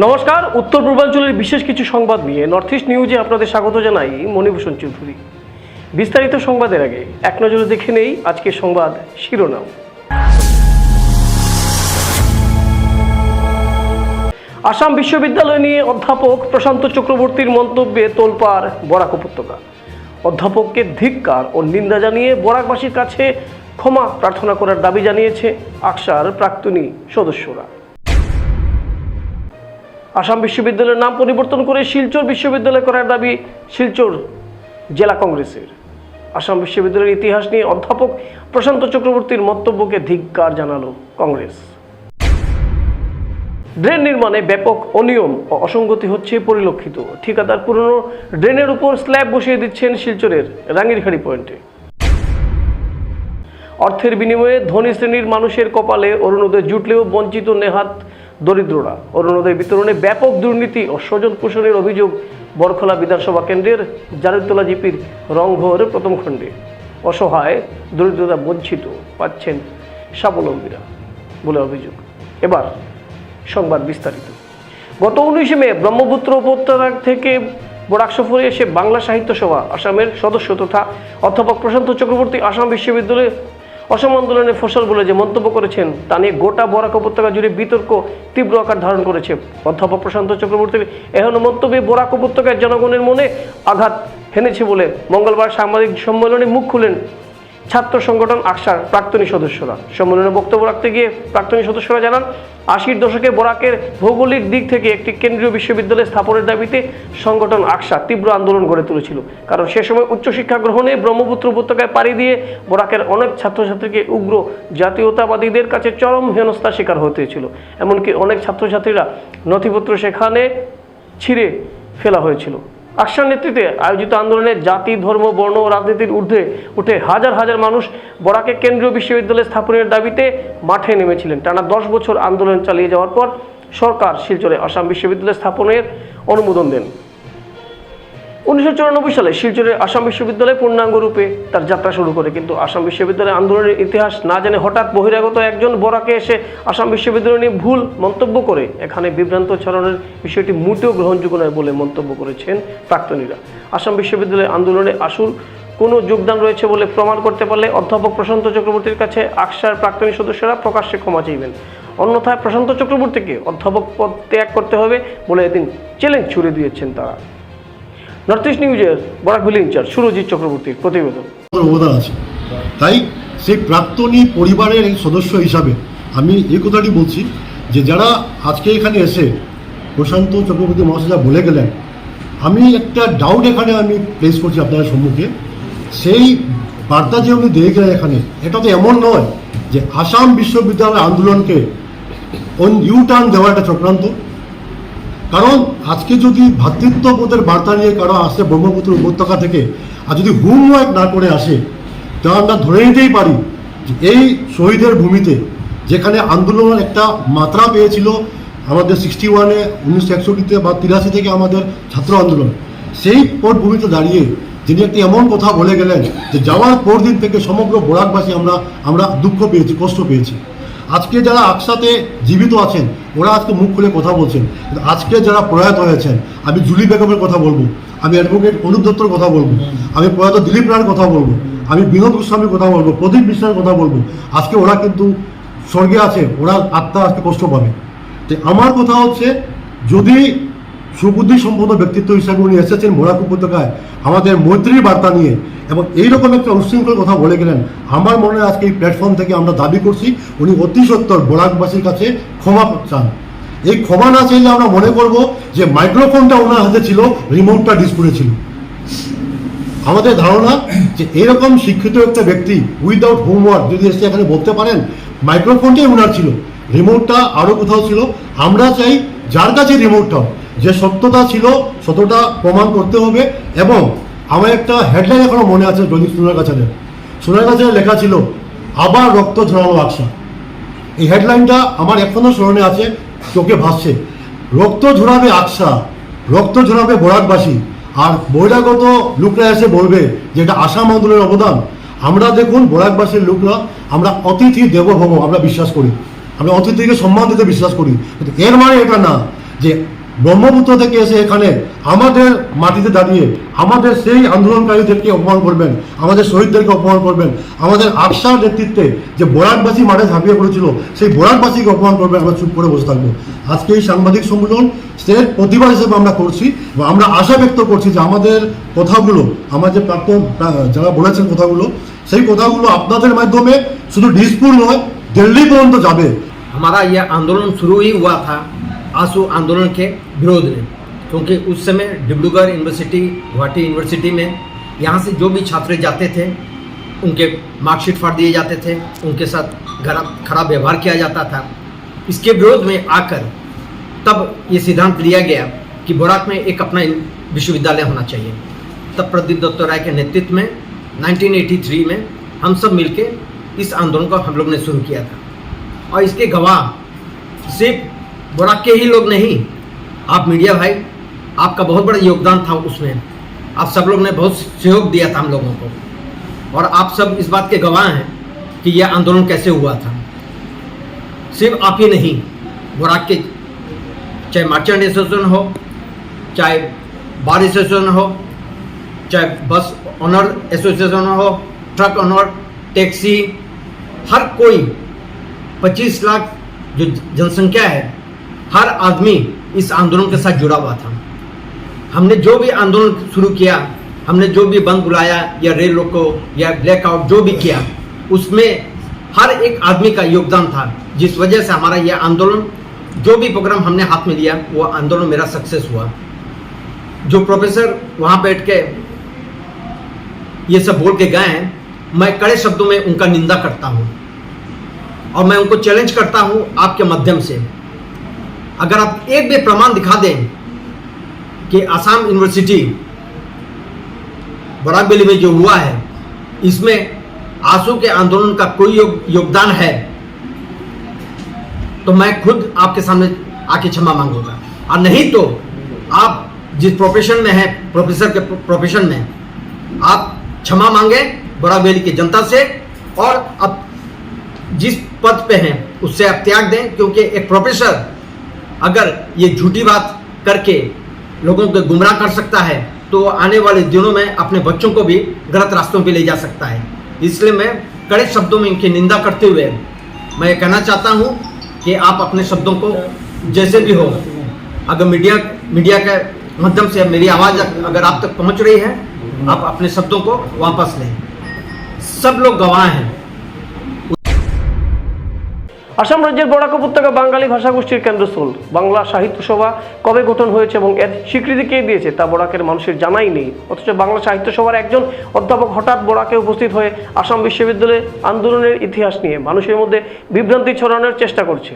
নমস্কার, উত্তর পূর্বাঞ্চলের বিশেষ কিছু সংবাদ নিয়ে নর্থ ইস্ট নিউজে আপনাদের স্বাগত জানাই মণিভূষণ চৌধুরী। বিস্তারিত সংবাদের আগে এক নজরে দেখে নেই আজকের সংবাদ শিরোনাম। আসাম বিশ্ববিদ্যালয় নিয়ে অধ্যাপক প্রশান্ত চক্রবর্তীর মন্তব্যে তোলপাড় বরাক উপত্যকা। অধ্যাপককে ধিক্কার ও নিন্দা জানিয়ে বরাকবাসীর কাছে ক্ষমা প্রার্থনা করার দাবি জানিয়েছে আকসার প্রাক্তনী সদস্যরা। আসাম বিশ্ববিদ্যালয়ের নাম পরিবর্তন করে শিলচর বিশ্ববিদ্যালয় করার দাবি শিলচর জেলা কংগ্রেসের। আসাম বিশ্ববিদ্যালয়ের ইতিহাস নিয়ে অধ্যাপক প্রশান্ত চক্রবর্তীর মন্তব্যকে ধিক্কার জানালো কংগ্রেস। ড্রেন নির্মাণে ব্যাপক অনিয়ম ও অসঙ্গতি হচ্ছে পরিলক্ষিত। ঠিকাদার পুরনো ড্রেনের উপর স্ল্যাব বসিয়ে দিচ্ছেন শিলচরের রাঙ্গিরখাড়ি পয়েন্টে। অর্থের বিনিময়ে ধনী শ্রেণির মানুষের কপালে অরুণোদয় জুটলেও বঞ্চিত নেহাত দরিদ্ররা। অরুণোদয় বিতরণে ব্যাপক দুর্নীতি ও স্বজন পোষণের অভিযোগ বরখলা বিধানসভা কেন্দ্রের জারুতলা জিপির রংঘর প্রথম খণ্ডে। অসহায় দরিদ্রতা বঞ্চিত, পাচ্ছেন স্বাবলম্বীরা বলে অভিযোগ। এবার সংবাদ বিস্তারিত। গত উনিশে মে ব্রহ্মপুত্র উপত্যকা থেকে বরাক সফরে এসে বাংলা সাহিত্য সভা, আসামের সদস্য তথা অধ্যাপক প্রশান্ত চক্রবর্তী আসাম বিশ্ববিদ্যালয়ে অসম আন্দোলনের ফসল বলে যে মন্তব্য করেছেন, তা নিয়ে গোটা বরাক উপত্যকা জুড়ে বিতর্ক তীব্র আকার ধারণ করেছে। অধ্যাপক প্রশান্ত চক্রবর্তী এহেন মন্তব্যে বরাক উপত্যকার জনগণের মনে আঘাত হেনেছে বলে মঙ্গলবার সাংবাদিক সম্মেলনে মুখ খুলেন ছাত্র সংগঠন আকসার প্রাক্তনী সদস্যরা। সম্মেলনে বক্তব্য রাখতে গিয়ে প্রাক্তনী সদস্যরা জানান, আশির দশকে বরাকের ভৌগোলিক দিক থেকে একটি কেন্দ্রীয় বিশ্ববিদ্যালয় স্থাপনের দাবিতে সংগঠন আকসা তীব্র আন্দোলন গড়ে তুলেছিল। কারণ সে সময় উচ্চশিক্ষা গ্রহণে ব্রহ্মপুত্র উপত্যকায় পাড়ি দিয়ে বরাকের অনেক ছাত্রছাত্রীকে উগ্র জাতীয়তাবাদীদের কাছে চরম হেনস্থার শিকার হতে হয়েছিল। এমনকি অনেক ছাত্রছাত্রীরা নথিপত্র সেখানে ছিঁড়ে ফেলা হয়েছিল। আকসার নেতৃত্বে আয়োজিত আন্দোলনে জাতি, ধর্ম, বর্ণ ও রাজনীতির ঊর্ধ্বে উঠে হাজার হাজার মানুষ বরাকে কেন্দ্রীয় বিশ্ববিদ্যালয় স্থাপনের দাবিতে মাঠে নেমেছিলেন। টানা দশ বছর আন্দোলন চালিয়ে যাওয়ার পর সরকার শিলচরে আসাম বিশ্ববিদ্যালয় স্থাপনের অনুমোদন দেন। উনিশশো চুরানব্বই সালে শিলচরের আসাম বিশ্ববিদ্যালয় পূর্ণাঙ্গ রূপে তার যাত্রা শুরু করে। কিন্তু আসাম বিশ্ববিদ্যালয় আন্দোলনের ইতিহাস না জেনে হঠাৎ বহিরাগত একজন বরাকে এসে আসাম বিশ্ববিদ্যালয় নিয়ে ভুল মন্তব্য করে, এখানে বিভ্রান্ত ছড়ানোর বিষয়টি মোটেও গ্রহণযোগ্য নয় বলে মন্তব্য করেছেন প্রাক্তনীরা। আসাম বিশ্ববিদ্যালয় আন্দোলনে আসল কোনো যোগদান রয়েছে বলে প্রমাণ করতে পারলে অধ্যাপক প্রশান্ত চক্রবর্তীর কাছে আকসার প্রাক্তনী সদস্যরা প্রকাশ্যে ক্ষমা চাইবেন। অন্যথায় প্রশান্ত চক্রবর্তীকে অধ্যাপক পদ ত্যাগ করতে হবে বলে এদিন চ্যালেঞ্জ ছুড়ে দিয়েছেন তারা। নর্থ ইস্ট নিউজের বরাকভ্যালি ইনচার্জ, সুরজিৎ চক্রবর্তীর প্রতিবেদন। অবদান আছে। তাই সেই প্রাক্তনী পরিবারের এক সদস্য হিসাবে আমি এই কথাটি বলছি যে যারা আজকে এখানে এসে প্রশান্ত চক্রবর্তী মহাশয় বলে গেলেন, আমি একটা ডাউট এখানে আমি প্লেস করছি আপনাদের সম্মুখে। সেই বার্তা যে উনি দিয়ে গেলেন এখানে, এটা তো এমন নয় যে আসাম বিশ্ববিদ্যালয় আন্দোলনকে অন ইউ টার্ন দেওয়া একটা চক্রান্ত। কারণ আজকে যদি ভ্রাতৃত্ববোধের বার্তা নিয়ে কারও আসে ব্রহ্মপুত্র উপত্যকা থেকে, আর যদি হোমওয়ার্ক না করে আসে, তাহলে আমরা ধরে নিতেই পারি এই শহীদের ভূমিতে যেখানে আন্দোলনের একটা মাত্রা পেয়েছিল আমাদের সিক্সটি ওয়ানে, উনিশশো একষট্টিতে বা তিরাশি থেকে আমাদের ছাত্র আন্দোলন, সেই পটভূমিতে দাঁড়িয়ে যিনি একটি এমন কথা বলে গেলেন যে যাওয়ার পর দিন থেকে সমগ্র বোরাকবাসী আমরা আমরা দুঃখ পেয়েছি, কষ্ট পেয়েছি। আজকে যারা আকসাতে জীবিত আছেন, ওরা আজকে মুখ খুলে কথা বলছেন। আজকে যারা প্রয়াত হয়েছেন, আমি জুলি বেগমের কথা বলব, আমি অ্যাডভোকেট অনুপ দত্তর কথা বলব, আমি প্রয়াত দিলীপ রায়ের কথা বলব, আমি বিনোদ গোস্বামীর কথা বলব, প্রদীপ মিশ্রের কথা বলব। আজকে ওরা কিন্তু স্বর্গে আছে, ওরা আত্মা আজকে কষ্ট পাবে। তো আমার কথা হচ্ছে, যদি সুবুদ্ধি সম্পন্ন ব্যক্তিত্ব হিসাবে উনি এসেছেন বোরাক উপত্যকায়। আমাদের মৈত্রীর বার্তা নিয়ে এবং এইরকম একটা উচ্ছৃঙ্খল কথা বলে গেলেন। আমার মনে হয় আজকে এই প্ল্যাটফর্ম থেকে আমরা দাবি করছি, উনি অতি সত্তর বোরাকবাসীর কাছে ক্ষমা চান। এই ক্ষমা না চাইলে আমরা মনে করব যে মাইক্রোফোনটা ওনার হাতে ছিল রিমোটটা ডিসপ্লে ছিল। আমাদের ধারণা যে এরকম শিক্ষিত একটা ব্যক্তি উইদাউট হোমওয়ার্ক যদি এসে এখানে বলতে পারেন মাইক্রোফোনটাই ওনার ছিল রিমোটটা আরও কোথাও ছিল। আমরা চাই যার কাছে রিমোটটা যে সত্যতা ছিল সত্যটা প্রমাণ করতে হবে এবং আমার একটা হেডলাইন এখনও মনে আছে দৈনিক সোনার কাছে সোনার কাছে লেখা ছিল, আবার রক্ত ঝরানো আকশা এই হেডলাইনটা আমার এখনও স্মরণে আছে, চোখে ভাসছে। রক্ত ঝরাবে আকশা রক্ত ঝরাবে বরাকবাসী, আর বহিরাগত লোকরা এসে বলবে যে এটা আসাম আন্দোলনের অবদান। আমরা দেখুন বরাকবাসীর লোকরা, আমরা অতিথি দেবভব আমরা বিশ্বাস করি। আমরা অতিথিকে সম্মান দিতে বিশ্বাস করি। এর মানে এটা না যে ব্রহ্মপুত্র থেকে এসে এখানে আমাদের মাটিতে দাঁড়িয়ে আমাদের সেই আন্দোলনকারীদেরকে অপমান করবেন আমাদের শহীদদেরকে অপমান করবেন আমাদের আফসার নেতৃত্বে যে বরাকবাসী মাঠে ঝাঁপিয়ে পড়েছিল সেই বরাকবাসীকে অপমান করবেন আমরা চুপ করে বসে থাকবো আজকে এই সাংবাদিক সম্মেলন স্টেট প্রতিবাদ হিসেবে আমরা করছি এবং আমরা আশা ব্যক্ত করছি যে আমাদের কথাগুলো আমার যে প্রাক্তন প্রা- যারা বলেছেন কথাগুলো সেই কথাগুলো আপনাদের মাধ্যমে শুধু ডিসপুর নয় দিল্লি পর্যন্ত যাবে हमारा यह आंदोलन शुरू ही हुआ था आँसू आंदोलन के विरोध में, क्योंकि उस समय डिब्रूगढ़ यूनिवर्सिटी, गुवाहाटी यूनिवर्सिटी में यहाँ से जो भी छात्र जाते थे, उनके मार्कशीट फाड़ दिए जाते थे, उनके साथ खराब व्यवहार किया जाता था। इसके विरोध में आकर तब ये सिद्धांत लिया गया कि बोराक में एक अपना विश्वविद्यालय होना चाहिए। तब प्रदीप दत्त राय के नेतृत्व में 1983 में हम सब मिलके इस आंदोलन को हम लोग ने शुरू किया था। और इसके गवाह सिर्फ़ बोराक के ही लोग नहीं, आप मीडिया भाई, आपका बहुत बड़ा योगदान था उसमें। आप सब लोग ने बहुत सहयोग दिया था हम लोगों को। और आप सब इस बात के गवाह हैं कि यह आंदोलन कैसे हुआ था। सिर्फ़ आप ही नहीं बोराक के, चाहे मर्चेंट एसोसिएशन हो, चाहे बार एसोसिएशन हो, चाहे बस ऑनर एसोसिएशन हो, ट्रक ऑनर टैक्सी, हर कोई 25 लाख जो जनसंख्या है हर आदमी इस आंदोलन के साथ जुड़ा हुआ था। हमने जो भी आंदोलन शुरू किया, हमने जो भी बंद बुलाया या रेल रोको या ब्लैकआउट जो भी किया, उसमें हर एक आदमी का योगदान था। जिस वजह से हमारा यह आंदोलन, जो भी प्रोग्राम हमने हाथ में लिया, वो आंदोलन मेरा सक्सेस हुआ। जो प्रोफेसर वहाँ बैठ के ये सब बोल के गए हैं, मैं कड़े शब्दों में उनका निंदा करता हूँ। और मैं उनको चैलेंज करता हूँ आपके माध्यम से। अगर आप एक भी प्रमाण दिखा दें कि आसाम यूनिवर्सिटी बराबेली में जो हुआ है इसमें आँसू के आंदोलन का कोई योग, योगदान है तो मैं खुद आपके सामने आके क्षमा मांगूँगा। और नहीं तो आप जिस प्रोफेशन में हैं प्रोफेसर के प्रोफेशन में आप क्षमा मांगे बराबेली की जनता से और अब जिस पद पे हैं उससे आप त्याग दें क्योंकि एक प्रोफेसर अगर ये झूठी बात करके लोगों को गुमराह कर सकता है तो आने वाले दिनों में अपने बच्चों को भी गलत रास्तों पर ले जा सकता है। इसलिए मैं कड़े शब्दों में इनकी निंदा करते हुए मैं ये कहना चाहता हूँ कि आप अपने शब्दों को जैसे भी हो, अगर मीडिया मीडिया के माध्यम से मेरी आवाज़ अगर आप तक पहुँच रही है, आप अपने शब्दों को वापस लें। सब लोग गवाह हैं। আসাম রাজ্যের বরাক উপত্যকা বাঙালি ভাষাগোষ্ঠীর কেন্দ্রস্থল। বাংলা সাহিত্য সভা কবে গঠন হয়েছে এবং এর স্বীকৃতি কে দিয়েছে তা বরাকের মানুষের জানাই নেই। অথচ বাংলা সাহিত্য সভার একজন অধ্যাপক হঠাৎ বরাকে উপস্থিত হয়ে আসাম বিশ্ববিদ্যালয়ে আন্দোলনের ইতিহাস নিয়ে মানুষের মধ্যে বিভ্রান্তি ছড়ানোর চেষ্টা করছে।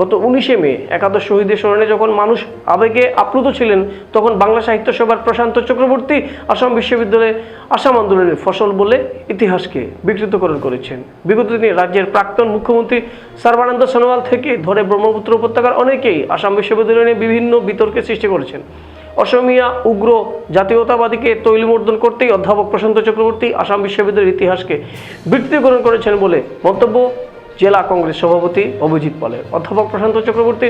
গত উনিশে মে, একাদশ শহীদের স্মরণে যখন মানুষ আবেগে আপ্লুত ছিলেন, তখন বাংলা সাহিত্য সভার প্রশান্ত চক্রবর্তী আসাম বিশ্ববিদ্যালয়ে আসাম আন্দোলনের ফসল বলে ইতিহাসকে বিকৃতকরণ করেছেন। বিগত দিনে রাজ্যের প্রাক্তন মুখ্যমন্ত্রী সর্বানন্দ সোনোয়াল থেকে ধরে ব্রহ্মপুত্র উপত্যকার অনেকেই আসাম বিশ্ববিদ্যালয় নিয়ে বিভিন্ন বিতর্কের সৃষ্টি করেছেন। অসমিয়া, উগ্র, জাতীয়তাবাদীকে তৈলমর্দন করতেই অধ্যাপক প্রশান্ত চক্রবর্তী আসাম বিশ্ববিদ্যালয়ের ইতিহাসকে বিকৃতিকরণ করেছেন বলে মন্তব্য জেলা কংগ্রেস সভাপতি অভিজিৎ পালের। অধ্যাপক প্রশান্ত চক্রবর্তী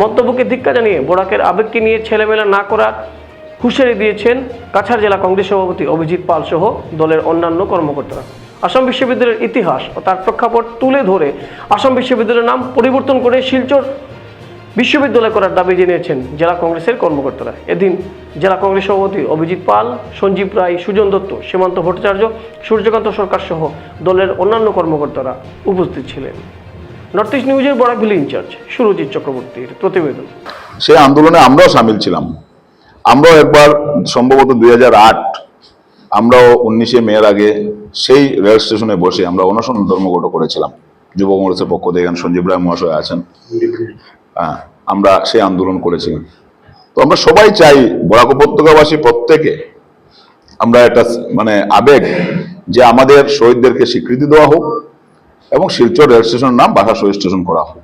মন্তব্যকে ধিক্কা জানিয়ে বোরাকের আবেগকে নিয়ে ছেলেমেলা না করার হুঁশিয়ারি দিয়েছেন কাছাড় জেলা কংগ্রেস সভাপতি অভিজিৎ পাল সহ দলের অন্যান্য কর্মকর্তারা। আসাম বিশ্ববিদ্যালয়ের ইতিহাস ও তার প্রেক্ষাপট তুলে ধরে আসাম বিশ্ববিদ্যালয়ের নাম পরিবর্তন করে শিলচর বিশ্ববিদ্যালয় করার দাবি জানিয়েছেন জেলা কংগ্রেসের কর্মকর্তারা। এদিন জেলা কংগ্রেস সভাপতি অভিজিৎ পাল, সঞ্জীব রায়, সুজন দত্ত, সীমান্ত ভট্টাচার্য, সূর্যকান্ত সরকার সহ দলের অন্যান্য কর্মকর্তারা উপস্থিত ছিলেন। নর্থ ইস্ট নিউজের বরাকভিলি ইনচার্জ সুরজিৎ চক্রবর্তীর প্রতিবেদন। সেই আন্দোলনে আমরাও সামিল ছিলাম। আমরাও একবার সম্ভবত দুই হাজার আট, আমরাও উনিশে মেয়ের আগে সেই রেল স্টেশনে বসে আমরা অনশন ধর্মঘট করেছিলাম। যুব কংগ্রেসের পক্ষ থেকে এখানে সঞ্জীব রায় মহাশয় আছেন। আমরা সেই আন্দোলন করেছিলাম। তো আমরা সবাই চাই, বরাক উপত্যকাবাসী প্রত্যেকে আমরা একটা মানে আবেগ যে আমাদের শহীদদেরকে স্বীকৃতি দেওয়া হোক এবং শিলচর রেল স্টেশনের নাম বাসা শহীদ স্টেশন করা হোক।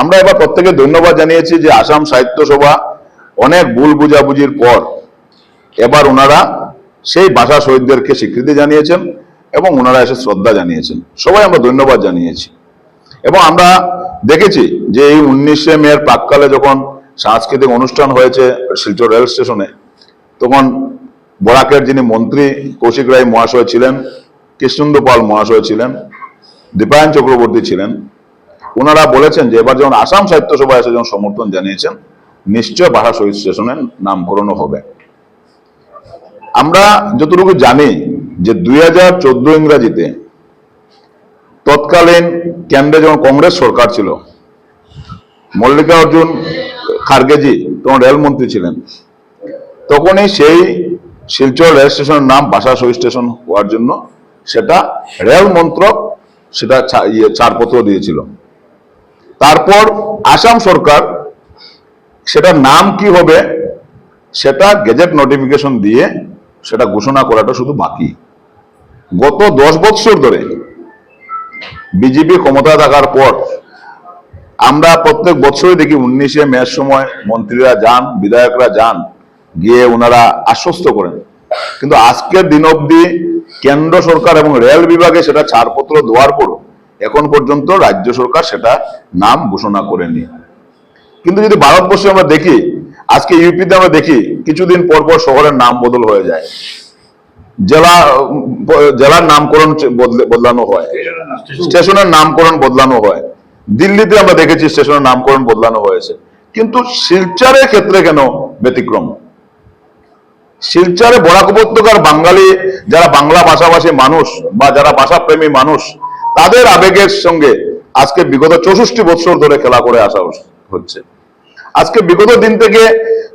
আমরা এবার প্রত্যেকে ধন্যবাদ জানিয়েছি যে আসাম সাহিত্য সভা অনেক ভুল বুঝাবুঝির পর এবার ওনারা সেই ভাষা শহীদদেরকে স্বীকৃতি জানিয়েছেন এবং ওনারা এসে শ্রদ্ধা জানিয়েছেন। সবাই আমরা ধন্যবাদ জানিয়েছি। এবং আমরা দেখেছি যে এই উনিশে মেয়ের প্রাককালে যখন সাংস্কৃতিক অনুষ্ঠান হয়েছে শিলচর রেল স্টেশনে, তখন বরাকের যিনি মন্ত্রী কৌশিক রায় মহাশয় ছিলেন, কৃষ্ণেন্দু পাল মহাশয় ছিলেন, দীপায়ন চক্রবর্তী ছিলেন ওনারা বলেছেন যে এবার যখন আসাম সাহিত্য সভা এসে যখন সমর্থন জানিয়েছেন, নিশ্চয় ভাষা শহীদ স্টেশনের নামকরণও হবে। আমরা যতটুকু জানি যে দুই হাজার চোদ্দ ইংরাজিতে তৎকালীন কেন্দ্রে যখন কংগ্রেস সরকার ছিল, মল্লিকার্জুন খার্গেজি তখন রেলমন্ত্রী ছিলেন। তখনই সেই শিলচর রেল স্টেশনের নাম বাসা স্টেশন হওয়ার জন্য সেটা রেল মন্ত্রক সেটা ইয়ে ছাড়পত্র দিয়েছিল। তারপর আসাম সরকার সেটার নাম কি হবে সেটা গেজেট নোটিফিকেশন দিয়ে সেটা ঘোষণা করাটা শুধু বাকি। গত দশ বৎসর ধরে বিজেপি ক্ষমতা থাকার পর আমরা প্রত্যেক বছরই দেখি উনিশে মের সময় মন্ত্রীরা যান, বিধায়করা যান, গিয়ে ওনারা আশ্বস্ত করেন। কিন্তু আজকের দিন অবধি কেন্দ্র সরকার এবং রেল বিভাগে সেটা ছাড়পত্র দেওয়ার পরও এখন পর্যন্ত রাজ্য সরকার সেটা নাম ঘোষণা করেনি। কিন্তু যদি ভারতবর্ষে আমরা দেখি, আজকে ইউপিতে আমরা দেখি, কিছুদিন পর পর শহরের নাম বদল হয়ে যায়। জেলা, জেলার নামকরণ বদলানো হয়। স্টেশনের নামকরণ বদলানো হয়। দিল্লিতে আমরা দেখেছি স্টেশনের নামকরণ বদলানো হয়েছে। কিন্তু শিলচরের ক্ষেত্রে কেন ব্যতিক্রম? শিলচরে বরাক উপত্যকার বাঙালি, যারা বাংলা ভাষাভাষী মানুষ বা যারা ভাষাপ্রেমী মানুষ, তাদের আবেগের সঙ্গে আজকে বিগত চৌষট্টি বছর ধরে খেলা করে আসা হচ্ছে। আজকে বিগত দিন থেকে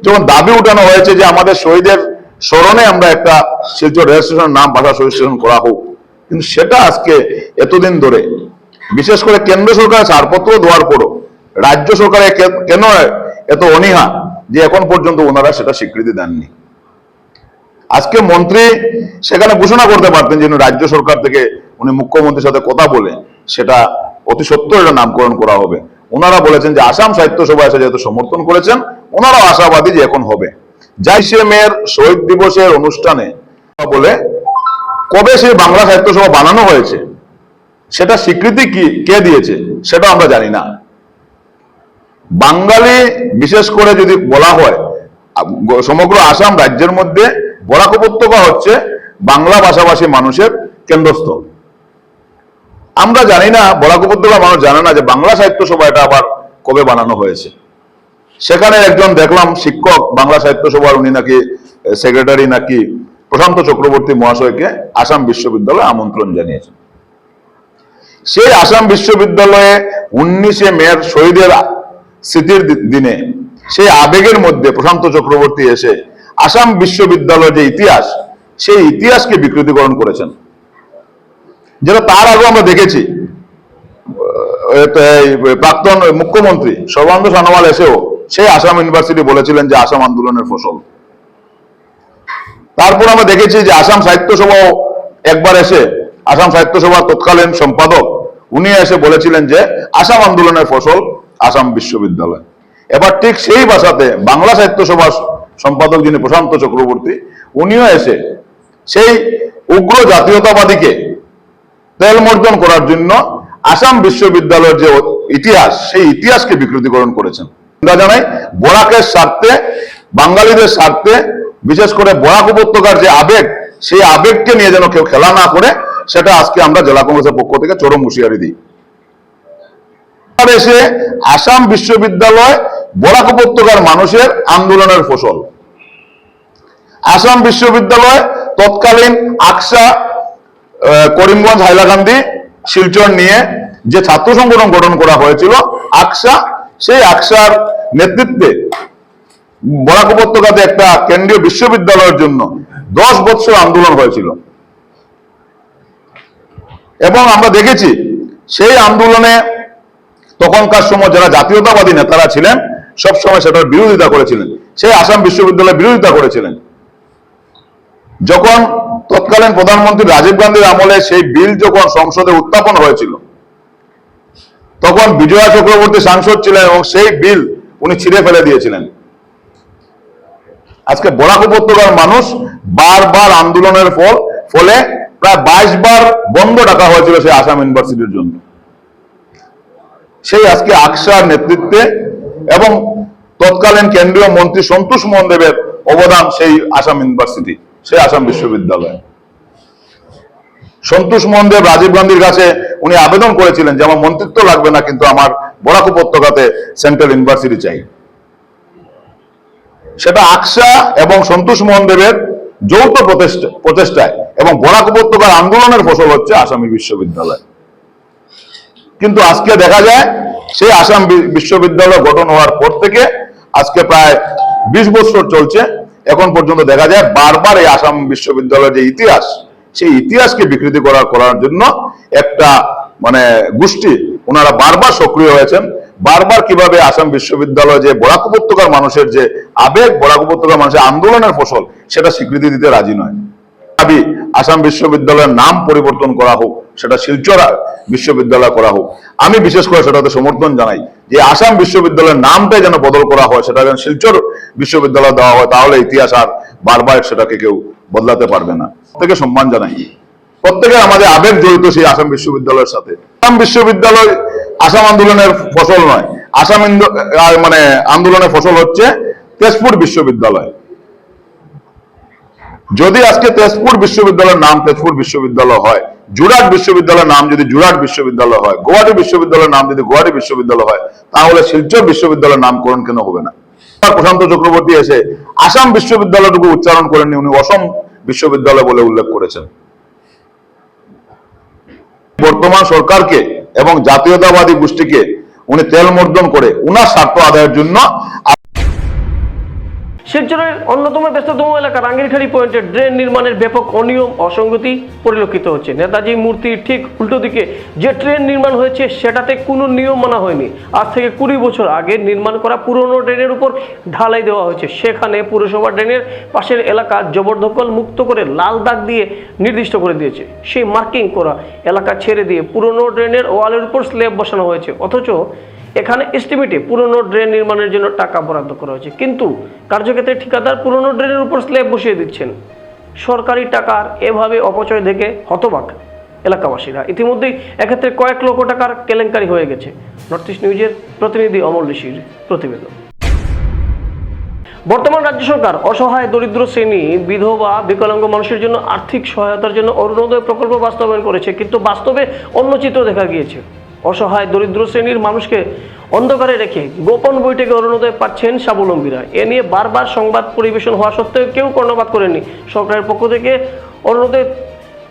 যখন দাবি উঠানো হয়েছে যে আমাদের শহীদের স্মরণে আমরা একটা শিলচর রেল স্টেশনের নাম ভাষা স্টেশন করা হোক। কিন্তু সেটা আজকে এতদিন ধরে, বিশেষ করে কেন্দ্র সরকার ছাড়পত্র দেওয়ার পরও রাজ্য সরকারে কেন এত অনীহা যে এখন পর্যন্ত ওনারা সেটা স্বীকৃতি দেননি? আজকে মন্ত্রী সেখানে ঘোষণা করতে পারতেন যে রাজ্য সরকার থেকে উনি মুখ্যমন্ত্রীর সাথে কথা বলে সেটা অতি সত্য এটা নামকরণ করা হবে। ওনারা বলেছেন যে আসাম সাহিত্য সভা এসে যেহেতু সমর্থন করেছেন, ওনারাও আশাবাদী যে এখন হবে। জাইসে মেয়ের শহীদ দিবসের অনুষ্ঠানে বলে, কবে সেই বাংলা সাহিত্য সভা বানানো হয়েছে? সেটা স্বীকৃতি কি, কে দিয়েছে? সেটা আমরা জানি না। বাঙালি, বিশেষ করে যদি বলা হয় সমগ্র আসাম রাজ্যের মধ্যে বরাক উপত্যকা হচ্ছে বাংলা ভাষাভাষী মানুষের কেন্দ্রস্থল। আমরা জানি না, বরাক উপত্যকার মানুষ জানে না যে বাংলা সাহিত্য সভা এটা আবার কবে বানানো হয়েছে। সেখানে একজন দেখলাম শিক্ষক, বাংলা সাহিত্য সভার উনি নাকি সেক্রেটারি নাকি প্রশান্ত চক্রবর্তী মহাশয়কে আসাম বিশ্ববিদ্যালয়ে আমন্ত্রণ জানিয়েছেন। সেই আসাম বিশ্ববিদ্যালয়ে উনিশে মের শহীদের স্মৃতির দিনে সেই আবেগের মধ্যে প্রশান্ত চক্রবর্তী এসে আসাম বিশ্ববিদ্যালয়ের যে ইতিহাস, সেই ইতিহাসকে বিকৃতিকরণ করেছেন। যেটা তার আগে আমরা দেখেছি। প্রাক্তন মুখ্যমন্ত্রী সর্বানন্দ সানোয়াল এসেও সেই আসাম ইউনিভার্সিটি বলেছিলেন যে আসাম আন্দোলনের ফসল। তারপর আমরা দেখেছি যে আসাম সাহিত্য সভাও একবার এসে, আসাম সাহিত্য সভার তৎকালীন সম্পাদক, উনি এসে বলেছিলেন যে আসাম আন্দোলনের ফসল আসাম বিশ্ববিদ্যালয়। এবার ঠিক সেই ভাষাতে বাংলা সাহিত্য সভার সম্পাদক যিনি প্রশান্ত চক্রবর্তী, উনিও এসে সেই উগ্র জাতীয়তাবাদীকে তেল মর্জন করার জন্য আসাম বিশ্ববিদ্যালয়ের যে ইতিহাস, সেই ইতিহাসকে বিকৃতিকরণ করেছেন। জানাই, বরাকের স্বার্থে, বাঙালিদের স্বার্থে, বিশেষ করে বরাক উপত্যকার যে আবেগ, সেই আবেগকে নিয়ে যেন কেউ খেলা না করে, সেটা আজকে আমরা জেলা কংগ্রেসের পক্ষ থেকে চরম হুঁশিয়ারি দিই। এসে আসাম বিশ্ববিদ্যালয় বরাক উপত্যকার মানুষের আন্দোলনের ফসল। আসাম বিশ্ববিদ্যালয় তৎকালীন আকসা করিমগঞ্জ হাইলাকান্দি, শিলচর নিয়ে যে ছাত্র সংগঠন গঠন করা হয়েছিল, আকসা সেই আকসার নেতৃত্বে বরাক উপত্যকাতে একটা কেন্দ্রীয় বিশ্ববিদ্যালয়ের জন্য দশ বছর আন্দোলন হয়েছিল। এবং আমরা দেখেছি সেই আন্দোলনে তখনকার সময় যারা জাতীয়তাবাদী নেতারা ছিলেন সব সময় সেটার বিরোধিতা করেছিলেন। সেই আসাম বিশ্ববিদ্যালয়ের বিরোধিতা করেছিলেন। যখন তৎকালীন প্রধানমন্ত্রী রাজীব গান্ধীর আমলে সেই বিল যখন সংসদে উত্থাপন হয়েছিল তখন বিজয়া চক্রবর্তী সাংসদ ছিলেন এবং সেই বিল উনি ছিঁড়ে ফেলে দিয়েছিলেন। আজকে বরাক উপত্যকার মানুষ বারবার আন্দোলনের ফল, ফলে প্রায় বাইশ বার বন্ধ ডাকা হয়েছিল সেই আসাম ইউনিভার্সিটির জন্য। সেই আজকে আকসার নেতৃত্বে এবং তৎকালীন কেন্দ্রীয় মন্ত্রী সন্তোষ মোহন দেবের অবদান সেই আসাম ইউনিভার্সিটি, সেই আসাম বিশ্ববিদ্যালয়। সন্তোষ মোহন দেব রাজীব গান্ধীর কাছে উনি আবেদন করেছিলেন যে আমার মন্ত্রিত্ব লাগবে না, কিন্তু আমার বরাক উপত্যকাতে সেন্ট্রাল ইউনিভার্সিটি চাই। সেটা আকসা এবং সন্তোষ মোহন দেবের যৌথ প্রচেষ্টা প্রচেষ্টায় এবং বরাক উপত্যকার আন্দোলনের ফসল হচ্ছে আসামি বিশ্ববিদ্যালয়। কিন্তু আজকে দেখা যায়, সেই আসাম বিশ্ববিদ্যালয় গঠন হওয়ার পর থেকে আজকে প্রায় বিশ বছর চলছে। এখন পর্যন্ত দেখা যায় বারবার এই আসাম বিশ্ববিদ্যালয়ের যে ইতিহাস সেই ইতিহাসকে বিকৃতি করা করার জন্য একটা মানে গোষ্ঠী। ওনারা বারবার সক্রিয় হয়েছেন। বারবার কীভাবে আসাম বিশ্ববিদ্যালয় যে বরাক উপত্যকার মানুষের যে আবেগ, বরাক উপত্যকার মানুষের আন্দোলনের ফসল, সেটা স্বীকৃতি দিতে রাজি নয়। দাবি, আসাম বিশ্ববিদ্যালয়ের নাম পরিবর্তন করা হোক, সেটা শিলচর বিশ্ববিদ্যালয় করা হোক। আমি বিশেষ করে সেটাতে সমর্থন জানাই। যে আসাম বিশ্ববিদ্যালয়ের নামটাই যেন বদল করা হয়, সেটা যেন শিলচর বিশ্ববিদ্যালয় দেওয়া হয়, তাহলে ইতিহাস আর বারবার সেটাকে কেউ বদলাতে পারবে না। থেকে সম্মান জানাই। প্রত্যেকে আমাদের আবেগ জড়িত সেই আসাম বিশ্ববিদ্যালয়ের সাথে। আসাম বিশ্ববিদ্যালয় আসাম আন্দোলনের ফসল নয়। আসাম মানে আন্দোলনের ফসল হচ্ছে তেজপুর বিশ্ববিদ্যালয়। যদি আজকে তেজপুর বিশ্ববিদ্যালয়ের নাম তেজপুর বিশ্ববিদ্যালয় হয় জুরাট বিশ্ববিদ্যালয়ের নাম যদি জুরাট বিশ্ববিদ্যালয় হয়, গুয়াহাটি বিশ্ববিদ্যালয়ের নাম যদি গুয়াহাটি বিশ্ববিদ্যালয় হয়, তাহলে শিলচর বিশ্ববিদ্যালয়ের নামকরণ কেন হবে না? প্রশান্ত চক্রবর্তী এসে আসাম বিশ্ববিদ্যালয়টুকু উচ্চারণ করেননি, উনি অসম বিশ্ববিদ্যালয় বলে উল্লেখ করেছেন। বর্তমান সরকারকে এবং জাতীয়তাবাদী গোষ্ঠীকে উনি তেল মর্দন করে উনার স্বার্থ আদায়ের জন্য শিলচরের অন্যতম ব্যস্ততম এলাকা রাঙ্গিরখাড়ি পয়েন্টে ড্রেন নির্মাণের ব্যাপক অনিয়ম অসঙ্গতি পরিলক্ষিত হচ্ছে। নেতাজি মূর্তির ঠিক উল্টো দিকে যে ট্রেন নির্মাণ হয়েছে, সেটাতে কোনো নিয়ম মানা হয়নি। আজ থেকে কুড়ি বছর আগে নির্মাণ করা পুরনো ড্রেনের উপর ঢালাই দেওয়া হয়েছে। সেখানে পুরসভা ড্রেনের পাশের এলাকা জবরদখল মুক্ত করে লাল দাগ দিয়ে নির্দিষ্ট করে দিয়েছে। সেই মার্কিং করা এলাকা ছেড়ে দিয়ে পুরনো ড্রেনের ওয়ালের উপর স্ল্যাব বসানো হয়েছে। অথচ এখানে এস্টিমেটে পুরনো ড্রেন নির্মাণের জন্য টাকা বরাদ্দ করা হয়েছে। কিন্তু কার্যক্ষেত্রে ঠিকাদার পুরনো ড্রেনের উপর স্ল্যাব বসিয়ে দিচ্ছেন। সরকারি টাকার এভাবে অপচয় দেখে হতবাক এলাকাবাসীরা। ইতিমধ্যেই এক্ষেত্রে কয়েক লক্ষ টাকার কেলেঙ্কারি হয়ে গেছে। নর্থ ইস্ট নিউজের প্রতিনিধি অমল ঋষির প্রতিবেদন। বর্তমান রাজ্য সরকার অসহায় দরিদ্র শ্রেণি, বিধবা, বিকলাঙ্গ মানুষের জন্য আর্থিক সহায়তার জন্য অরুণোদয় প্রকল্প বাস্তবায়ন করেছে। কিন্তু বাস্তবে অন্য চিত্র দেখা গিয়েছে। অসহায় দরিদ্র শ্রেণির মানুষকে অন্ধকারে রেখে গোপন বৈঠকে অরুণোদয় পাচ্ছেন স্বাবলম্বীরা। এ নিয়ে বারবার সংবাদ পরিবেশন হওয়া সত্ত্বেও কেউ কর্ণপাত করেনি সরকারের পক্ষ থেকে অরুণোদয়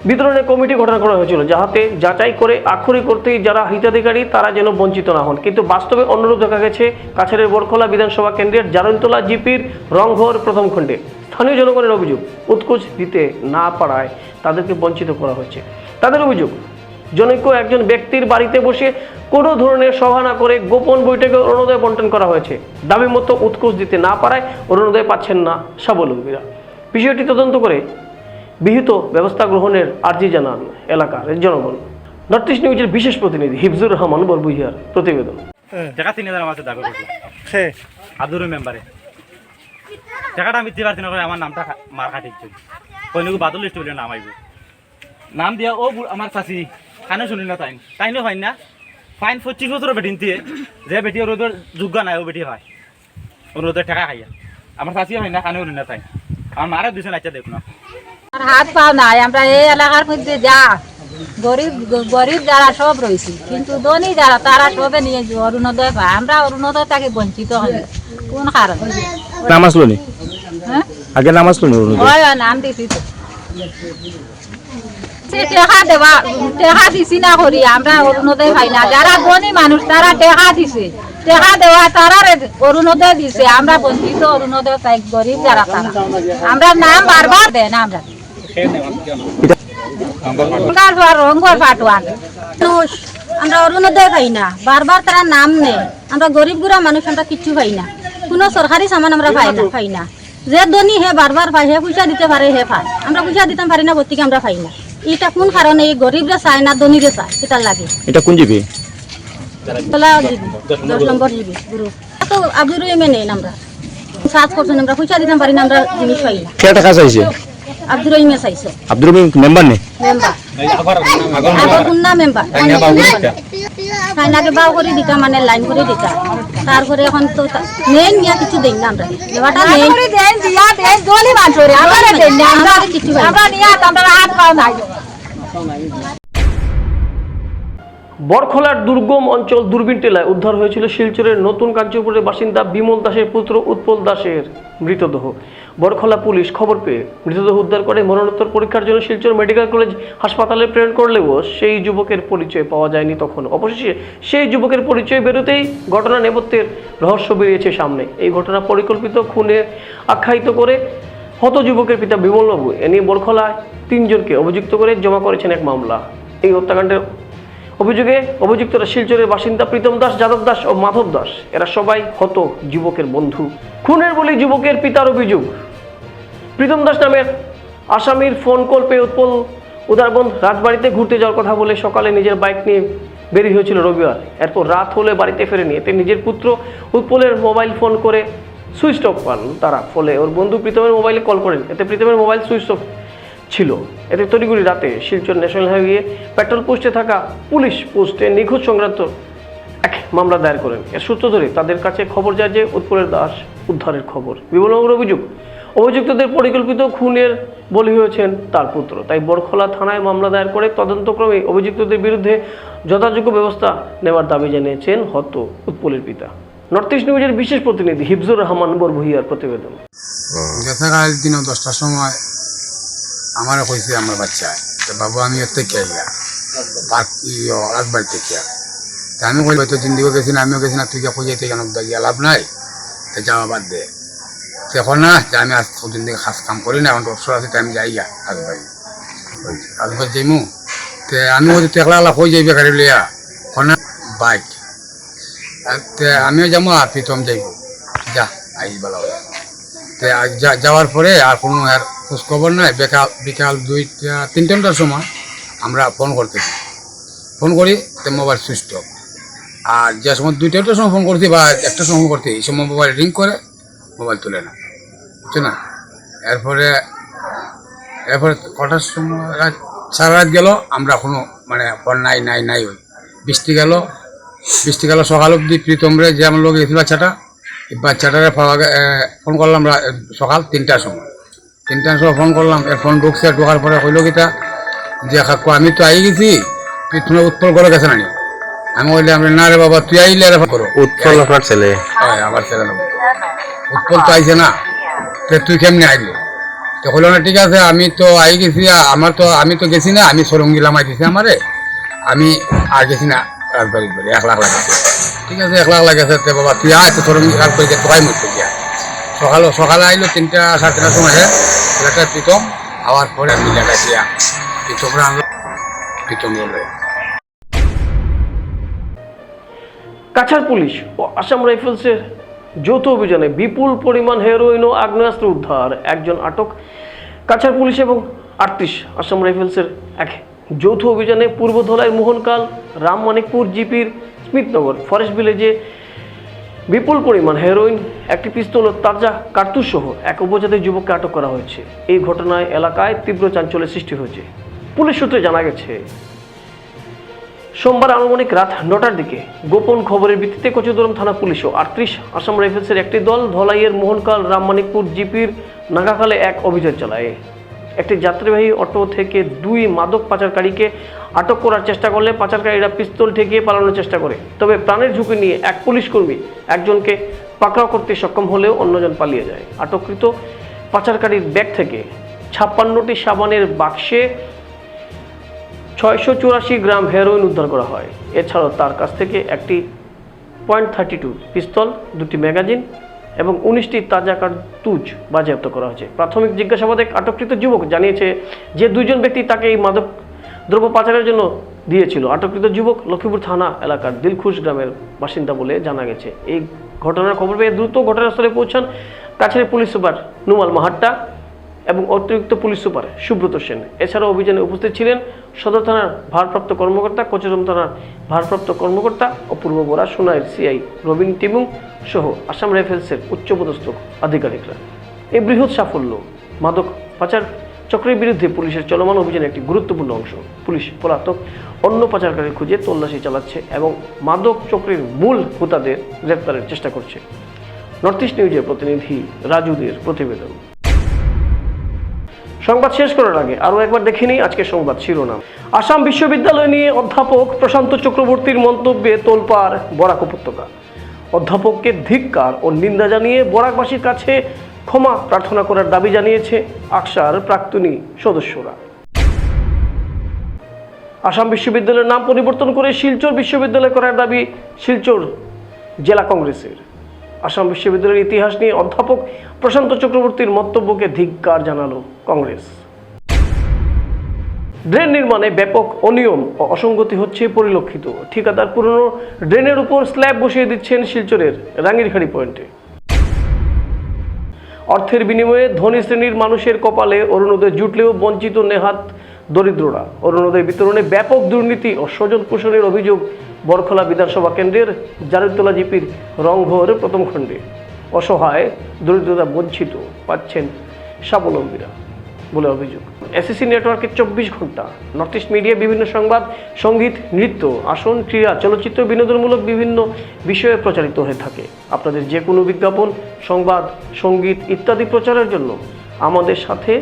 বিতরণের কমিটি গঠন করা হয়েছিল, যাহাতে যাচাই করে আক্ষরিক করতেই যারা হিতাধিকারী, তারা যেন বঞ্চিত না হন। কিন্তু বাস্তবে অনুরূপ দেখা গেছে কাছাড়ের বরখোলা বিধানসভা কেন্দ্রের জারনতলা জিপির রংঘর প্রথম খণ্ডে। স্থানীয় জনগণের অভিযোগ, উৎকোচ দিতে না পারায় তাদেরকে বঞ্চিত করা হয়েছে। তাদের অভিযোগ জনৈক একজন ব্যক্তির বাড়িতে বসে কোনো ধরনের সভা না করে গোপন বৈঠকে অরুণোদয় বন্টন করা হয়েছে। দাবি মতো উৎকোষ দিতে না পারায় অরুণোদয় পাচ্ছেন না স্বাবলম্বীরা বিষয়টি তদন্ত করে বিহিত ব্যবস্থা গ্রহণের আর্জি জানান এলাকার জনগণ। নর্থ ইস্ট নিউজের বিশেষ প্রতিনিধি হিফজুর রহমান বরবুহিয়ার প্রতিবেদন। টাকা তিন হাজার মাসে দাবি করছে। আব্দুর মেম্বারে। টাকাটা আমি দিতে পারছি না করে আমার নামটা মার খাটিচ্ছে কইনকু বাদল লিস্ট বলে নাম আইব। নাম দিয়া ও আমার চাষি কানে শুনি না তাই তাইনও হয় না। ফাইন পঁচিশ বছর বেটিন দিয়ে। যে বেটি রোদের যোগ্য নাই ও বেটি হয়। রোদের টাকা খাইয়া। আমার চাষি হয় না কানে শুনি না তাই আমার মারে দিছে নাচা দেখ না হাত পাও নাই আমরা এই এলাকার মধ্যে যা। গরিব গরিব যারা সব রয়েছে। কিন্তু ধনী যারা তারা সবে নিয়ে অরুণোদয় পায়। আমরা অরুণোদয় তাকে বঞ্চিত হই। কোন কারণে? নাম আসলো নি হ্যাঁ? আগে নাম আসলো নি অরুণোদয়? নাম দিছি টেকা দিছি না করি, আমরা অরুণোদয় পাই না। যারা মানুষ তারা দিছে। দেওয়া তারা অরুণোদয় দিছে। আমরা বঞ্চিত অরুণোদয় পাই গরিব যারা তারা আমরা নাম বারবার দেয় না আমরা আমরা অরুণোদয় পাই না। বারবার তারা নাম নেয় আমরা গরিব গুড়া মানুষ আমরা কিচ্ছু পাই না। কোনো সরকারি সামান আমরা পাই না পাই না। যে ধনী হে বারবার পাই হে পয়সা দিতে পারে হে পায় আমরা পয়সা দিতে পারি না, গতিকে আমরা পাই না। এটা কোন কারণে এই গরিবরা চায় না ধনীরে চায়? সেটা লাগে। এটা কোন জিপি তোলা জিবি দশ নম্বর জিবি গুরু। তো আব্দুর রহিমে নেই আমরা। সার্চ করছেন আমরা পয়সা দিতে পারি না আমরা জিনিস পাই না। কে টাকা চাইছে? আব্দুর রহিমে চাইছে। আব্দুর রহিম মেম্বার নেই মেম্বার। আগর গুন্না মেম্বার। ফাইনাকে বাও করে দিতা মানে লাইন করে দিতা। তারপরে এখন তো নেন গিয়া কিছু দেই না আমরা। দেওয়াটা নেন দেন দিয়া দেন জলি মানুষরে আমরা দেন না আমরা আমরা কিছু পাই না। আমরা নিয়ে আমরা হাত পাও নাই। বরখলার দুর্গম অঞ্চল দূরবীন টেলায় উদ্ধার হয়েছিল শিলচরের নতুন কাঞ্চপুরের বাসিন্দা বিমল দাসের পুত্র উৎপল দাসের মৃতদেহ। বরখলা পুলিশ খবর পেয়ে মৃতদেহ উদ্ধার করে মরণোত্তর পরীক্ষার জন্য শিলচর মেডিকেল কলেজ হাসপাতালে প্রেরণ করলেও সেই যুবকের পরিচয় পাওয়া যায়নি তখন। অবশেষে সেই যুবকের পরিচয় বেরোতেই ঘটনা নেপথ্যের রহস্য বেরিয়েছে সামনে। এই ঘটনা পরিকল্পিত খুনে আখ্যায়িত করে হত যুবকের পিতা বিমলবাবু এ নিয়ে বরখলায় তিনজনকে অভিযুক্ত করে জমা করেছেন এক মামলা। এই হত্যাকাণ্ডের অভিযোগে অভিযুক্তরা শিলচরের বাসিন্দা প্রীতম দাস, যাদব দাস ও মাধব দাস। এরা সবাই হত যুবকের বন্ধু। খুনের বলি যুবকের পিতার অভিযোগ। প্রীতম দাস নামের আসামির ফোন কল পেয়ে উৎপল উদারবন্ধ রাজবাড়িতে ঘুরতে যাওয়ার কথা বলে সকালে নিজের বাইক নিয়ে বেরিয়ে হয়েছিল রবিবার। এরপর রাত হলে বাড়িতে ফেরেনি এতে নিজের পুত্র উৎপলের মোবাইল ফোন করে সুইচ অফ পান তারা, ফলে ওর বন্ধু প্রীতমের মোবাইলে কল করেন। এতে প্রীতমের মোবাইল সুইচ অফ ছিল। এতে তড়িগুড়ি রাতে শিলচর ন্যাশনাল হাইওয়ে পেট্রোল পোস্টে থাকা পুলিশ পোস্টে নিখোঁজ সংক্রান্ত এক মামলা দায়ের করেন। এর সূত্র ধরে তাদের কাছে খবর যায় যে উৎপলের দাস উদ্ধারের খবর। বিমলবাবুর অভিযোগ, অভিযুক্তদের পরিকল্পিত খুনের বলি হয়েছেন তার পুত্র। তাই বরখলা থানায় মামলা দায়ের করে তদন্তক্রমে অভিযুক্তদের বিরুদ্ধে যথাযোগ্য ব্যবস্থা নেওয়ার দাবি জানিয়েছেন হত উৎপলের পিতা। নর্থ ইস্ট নিউজের বিশেষ প্রতিনিধি হিফজুর রহমান বরভুইয়ার প্রতিবেদন। গতকাল দিন দশটার সময় আমারও কইছে আমার বাচ্চা বাবু আমি থেকে আইয়া পার্ক রাজবাড়ি তা আমি কই তো জিন্দিও গেছি না, আমিও গেছি না, তুই কই যাইতে কেন লাভ নাই। তো যাওয়া বাদ দে। তো এখন না, যে, আমি আজ দিন থেকে খাস কাম করি না, এখন অবসর আছে আমি যাই গা রাজবাড়ি রাজবাড়ি যাইমু? তে আমি হয়তো একলা হয়ে যাইবে গাড়ি না, বাইক। আমিও যাব আর প্রীতম যাইব। যা আই বেলা যাওয়ার পরে আর কোনো আর খোঁজ খবর নাই। বেকাল বিকাল দুইটা তিনটার সময় আমরা ফোন করতেছি। ফোন করি, তো মোবাইল সুইচ অফ। আর যে সময় দুইটার সময় ফোন করছি বা একটা সময় করছি, এই সময় মোবাইল রিং করে মোবাইল তুলে না। বুঝছ না? এরপরে এরপরে কটার সময়? রাত সারা রাত গেল, আমরা কোনো মানে ফোন নাই নাই নাই ওই। বৃষ্টি গেল বৃষ্টি গেল সকাল অব্দি প্রীতমরে যে আমার লোক গেছিল বাচ্চাটা বাচ্চাটারে ফোন করলাম সকাল তিনটার সময়। তিনটার সময় ফোন করলাম এর ফোন ঢুকছে ঢোকার পরে কইল কিতা যে কাকু আমি তো আই গেছি তুই উৎপল করে গেছে নানি। আমি বললাম না রে বাবা তুই আইলে আর করো। উৎপল আপনার ছেলে? হয় আবার ছেলে নেব উৎপল তো আইছে না। তো তুই কেমনি আইলি? তো হলো না ঠিক আছে আমি তো আই গেছি আমার তো আমি তো গেছি না আমি সরঙ্গিলাম আইতেছি আমারে। আমি আর গেছি না। রাজবাড়ি বলে এক লাখ ঠিক আছে, এক লাখ বাবা, তুই আয় তো রাত করে তোকাই মরতে গিয়া সকালে আইলো তিনটা, সাড়ে তিনটার সময় প্রীতম আওয়ার পরে দিয়া প্রীতমরা আনলো, প্রীতম পুলিশ ও আসাম রাইফেলসের যৌথ অভিযানে বিপুল পরিমাণ হেরোইন ও আগ্নেয়াস্ত্র উদ্ধার। একজন আটক কাছাড় পুলিশ এবং আটত্রিশ আসাম রাইফেলসের এক যৌথ অভিযানে পূর্ব ধলাই মোহনকাল রামমানিকপুর জিপির স্মিথনগর ফরেস্ট ভিলেজে বিপুল পরিমাণ হেরোইন একটি পিস্তল ও তাজা কার্তুজ সহ এক উপজাতির যুবককে আটক করা হয়েছে। এই ঘটনায় এলাকায় তীব্র চাঞ্চল্যের সৃষ্টি হয়েছে। পুলিশ সূত্রে জানা গেছে, সোমবার আনুমানিক রাত নটার দিকে গোপন খবরের ভিত্তিতে কচুদরম থানা পুলিশ ও আটত্রিশ আসাম রাইফেলসের একটি দল ধলাইয়ের মোহনকাল রামমানিকপুর জিপির নাগাকালে এক অভিযান চালায়। যাত্রীবাহী অটো থেকে দুই মাদক পাচারকারীকে আটক করার চেষ্টা করলে পাচারকারীরা পিস্তল ঠেকিয়ে পালানোর চেষ্টা করে। তবে প্রাণের ঝুঁকি নিয়ে এক পুলিশ কর্মী একজনকে পাকড়াও করতে সক্ষম হলেও অন্যজন পালিয়ে যায়। আটককৃত পাচারকারীর ব্যাগ থেকে ছাপ্পান্নটি সাবানের বাক্সে ছয়শো চুরাশি গ্রাম হেরোইন উদ্ধার করা হয়। এছাড়াও তার কাছ থেকে একটি পয়েন্ট থার্টি টু পিস্তল, দুটি ম্যাগাজিন এবং উনিশটি তাজা কার্তুজ বাজেয়াপ্ত করা হয়েছে। প্রাথমিক জিজ্ঞাসাবাদে আটককৃত যুবক জানিয়েছে যে দুইজন ব্যক্তি তাকে এই মাদক দ্রব্য পাচারের জন্য দিয়েছিল। আটককৃত যুবক লক্ষ্মীপুর থানা এলাকার দিলখুশ গ্রামের বাসিন্দা বলে জানা গেছে। এই ঘটনার খবর পেয়ে দ্রুত ঘটনাস্থলে পৌঁছান কাছের পুলিশ সুপার নুমাল মাহাট্টা। এবং অতিরিক্ত পুলিশ সুপার সুব্রত সেন। এছাড়াও অভিযানে উপস্থিত ছিলেন সদর থানার ভারপ্রাপ্ত কর্মকর্তা, কচুরম থানার ভারপ্রাপ্ত কর্মকর্তা অপূর্ব বরা সোনাইয়ের সিআই রবিন টিমুং সহ আসাম রাইফেলসের উচ্চপদস্থ আধিকারিকরা। এই বৃহৎ সাফল্য মাদক পাচার চক্রের বিরুদ্ধে পুলিশের চলমান অভিযানের একটি গুরুত্বপূর্ণ অংশ। পুলিশ পলাতক অন্য পাচারকারী খুঁজে তল্লাশি চালাচ্ছে এবং মাদক চক্রের মূল হোতাদের গ্রেপ্তারের চেষ্টা করছে। নর্থ ইস্ট নিউজের প্রতিনিধি রাজুদের প্রতিবেদন। সংবাদ শেষ করার আগে আরও একবার দেখে নিই আজকের সংবাদ শিরোনাম। আসাম বিশ্ববিদ্যালয় নিয়ে অধ্যাপক প্রশান্ত চক্রবর্তীর মন্তব্যে তোলপাড় বরাক উপত্যকা। অধ্যাপককে ধিক্কার ও নিন্দা জানিয়ে বরাকবাসীর কাছে ক্ষমা প্রার্থনা করার দাবি জানিয়েছে আকসার প্রাক্তনী সদস্যরা। আসাম বিশ্ববিদ্যালয়ের নাম পরিবর্তন করে শিলচর বিশ্ববিদ্যালয় করার দাবি শিলচর জেলা কংগ্রেসের। আসাম বিশ্ববিদ্যালয়ের ইতিহাস নিয়ে অধ্যাপক প্রশান্ত চক্রবর্তীর মন্তব্যকে ধিক্কার জানালো কংগ্রেস। ড্রেন নির্মাণে ব্যাপক অনিয়ম ও অসঙ্গতি হচ্ছে পরিলক্ষিত। ঠিকাদার পুরনো ড্রেনের উপর স্ল্যাব বসিয়ে দিচ্ছেন শিলচরের রাঙ্গিরখাড়ি পয়েন্টে। অর্থের বিনিময়ে ধনী শ্রেণির মানুষের কপালে অরুণোদয় জুটলেও বঞ্চিত নেহাত দরিদ্ররা। অরুণোদয় বিতরণে ব্যাপক দুর্নীতি ও স্বজন পোষণের অভিযোগ বরখলা বিধানসভা কেন্দ্রের জারুতলা জিপির রংঘর প্রথম খণ্ডে। অসহায়, দরিদ্রতা বঞ্চিত পাচ্ছেন স্বাবলম্বীরা বলে অভিযোগ। এসএসসি নেটওয়ার্কের চব্বিশ ঘণ্টা নর্থ ইস্ট মিডিয়া বিভিন্ন সংবাদ, সংগীত, নৃত্য, আসন, ক্রীড়া, চলচ্চিত্র, বিনোদনমূলক বিভিন্ন বিষয়ে প্রচারিত হয়ে থাকে। আপনাদের যে কোনো বিজ্ঞাপন, সংবাদ, সংগীত ইত্যাদি প্রচারের জন্য আমাদের সাথে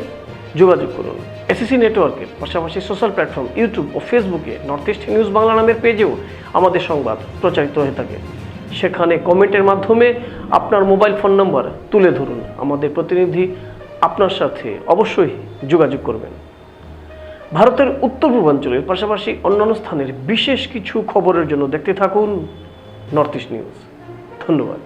যোগাযোগ করুন। এসএসসি নেটওয়ার্কের পাশাপাশি সোশ্যাল প্ল্যাটফর্ম ইউটিউব ও ফেসবুকে নর্থ ইস্ট নিউজ বাংলা নামের পেজেও আমাদের সংবাদ প্রচারিত হয়ে থাকে। সেখানে কমেন্টের মাধ্যমে আপনার মোবাইল ফোন নম্বর তুলে ধরুন। আমাদের প্রতিনিধি আপনার সাথে অবশ্যই যোগাযোগ করবেন। ভারতের উত্তর পূর্বাঞ্চলের পাশাপাশি অন্যান্য স্থানের বিশেষ কিছু খবরের জন্য দেখতে থাকুন নর্থ ইস্ট নিউজ। ধন্যবাদ।